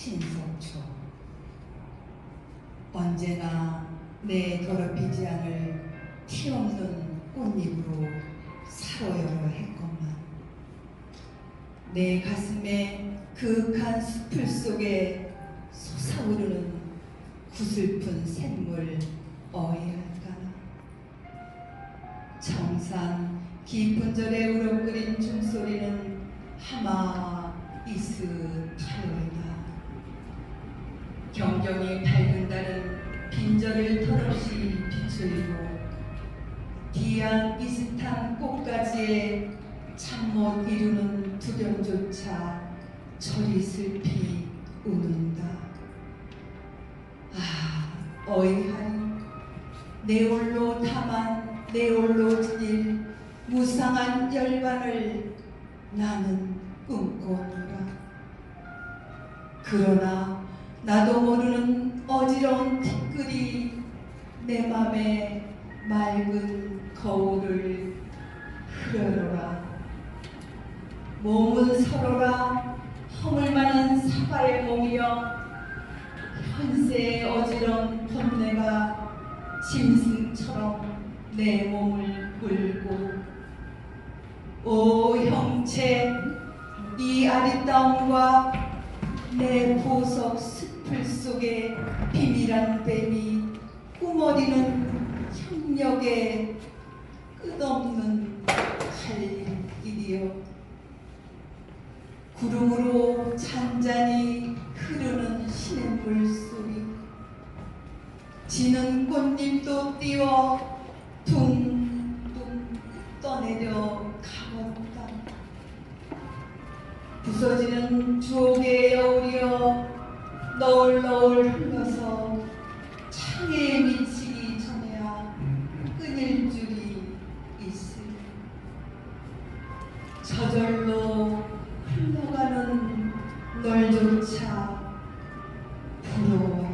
신성초. 언제나 내 더럽히지 않을 티 없는 꽃잎으로 사로여러 했건만 내 가슴에 그윽한 수풀 속에 솟아오르는 구슬픈 샘물 어이할까나. 정상 깊은 절에 우렁거린 종소리는 하마 이스 타요이다 경경이 밝은 달은 빈절을 털없이 비추이고 기한 비슷한 꽃가지에 참못 이루는 두려움조차 저리 슬피 우는다. 아, 어이하리 내 홀로 탐한 내 홀로 지닐 무상한 열반을 나는 꿈꿔노라. 그러나 나도 모르는 어지러운 티끌이 내 맘에 맑은 거울을 흐르노라. 몸은 서로라 허물많은 사과의 몸이여 현세의 어지러운 번뇌가 짐승처럼 내 몸을 물고 오 형체 이 아리따움과 내 보석 숲을 속에 비밀한 뱀이 꾸머리는 협력의 끝없는 갈길이여. 구름으로 잔잔히 흐르는 시냇물 소리. 지는 꽃잎도 띄워 둥둥 떠내려 부서지는 주옥의 여울이여 너울 너울 흘러서 창에 미치기 전에야 끊일 줄이 있으리 저절로 흘러가는 널조차 부러워